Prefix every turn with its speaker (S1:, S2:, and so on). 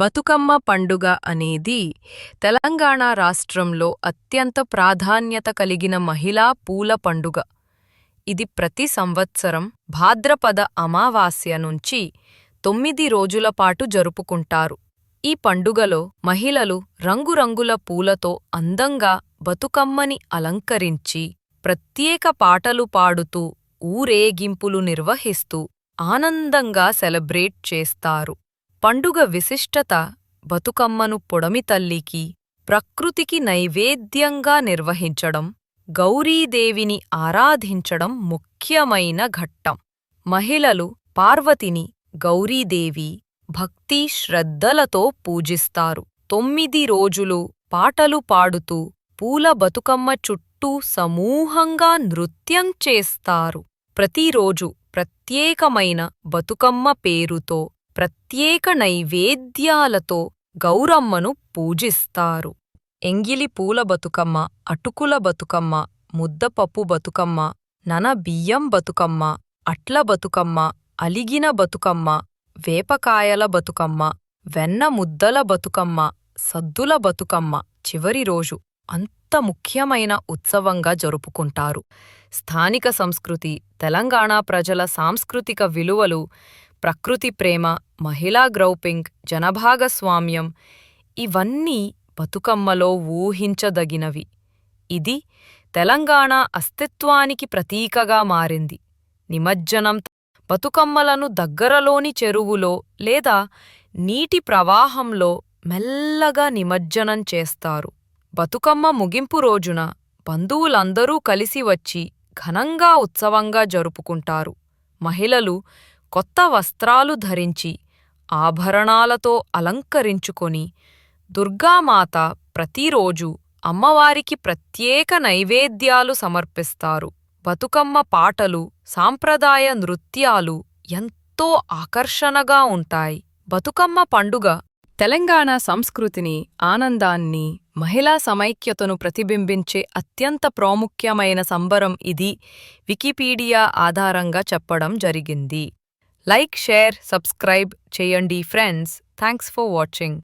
S1: బతుకమ్మ పండుగ అనేది తెలంగాణ రాష్ట్రంలో అత్యంత ప్రాధాన్యత కలిగిన మహిళా పూల పండుగ. ఇది ప్రతి సంవత్సరం భాద్రపద అమావాస్య నుంచి తొమ్మిది రోజుల పాటు జరుపుకుంటారు. ఈ పండుగలో మహిళలు రంగురంగుల పూలతో అందంగా బతుకమ్మని అలంకరించి ప్రత్యేక పాటలు పాడుతూ ఊరేగింపులు నిర్వహిస్తూ ఆనందంగా సెలబ్రేట్ చేస్తారు. పండుగ విశిష్టత బతుకమ్మను పొడమితల్లికి ప్రకృతికి నైవేద్యంగా నిర్వహించడం గౌరీదేవిని ఆరాధించడం ముఖ్యమైన ఘట్టం. మహిళలు పార్వతిని గౌరీదేవి భక్తి శ్రద్ధలతో పూజిస్తారు. తొమ్మిది రోజులు పాటలు పాడుతూ పూల బతుకమ్మ చుట్టూ సమూహంగా నృత్యం చేస్తారు. ప్రతిరోజు ప్రత్యేకమైన బతుకమ్మ పేరుతో ప్రత్యేక నైవేద్యాలతో గౌరమ్మను పూజిస్తారు. ఎంగిలి పూల బతుకమ్మ అటుకుల బతుకమ్మ ముద్దపప్పు బతుకమ్మ నన బియ్యం బతుకమ్మ అట్ల బతుకమ్మ అలిగిన బతుకమ్మ వేపకాయల బతుకమ్మ వెన్న ముద్దల బతుకమ్మ సద్దుల బతుకమ్మ చివరి రోజు అంత ముఖ్యమైన ఉత్సవంగా జరుపుకుంటారు. స్థానిక సంస్కృతి తెలంగాణ ప్రజల సాంస్కృతిక విలువలు ప్రకృతి ప్రేమ మహిళా గ్రౌపింగ్ జనభాగస్వామ్యం ఇవన్నీ బతుకమ్మలో ఊహించదగినవి. ఇది తెలంగాణ అస్తిత్వానికి ప్రతీకగా మారింది. నిమజ్జనం బతుకమ్మలను దగ్గరలోని చెరువులో లేదా నీటి ప్రవాహంలో మెల్లగా నిమజ్జనం చేస్తారు. బతుకమ్మ ముగింపు రోజున బంధువులందరూ కలిసి వచ్చి ఘనంగా ఉత్సవంగా జరుపుకుంటారు. మహిళలు కొత్త వస్త్రాలు ధరించి ఆభరణాలతో అలంకరించుకొని దుర్గామాత ప్రతిరోజు అమ్మవారికి ప్రత్యేక నైవేద్యాలు సమర్పిస్తారు. బతుకమ్మ పాటలు సాంప్రదాయ నృత్యాలు ఎంతో ఆకర్షణగా ఉంటాయి. బతుకమ్మ పండుగ తెలంగాణ సంస్కృతిని ఆనందాన్ని మహిళా సమైక్యతను ప్రతిబింబించే అత్యంత ప్రాముఖ్యమైన సంబరం ఇది. వికీపీడియా ఆధారంగా చెప్పడం జరిగింది. లైక్ షేర్ సబ్స్క్రైబ్ చేయండి ఫ్రెండ్స్ థ్యాంక్స్ ఫర్ వాచింగ్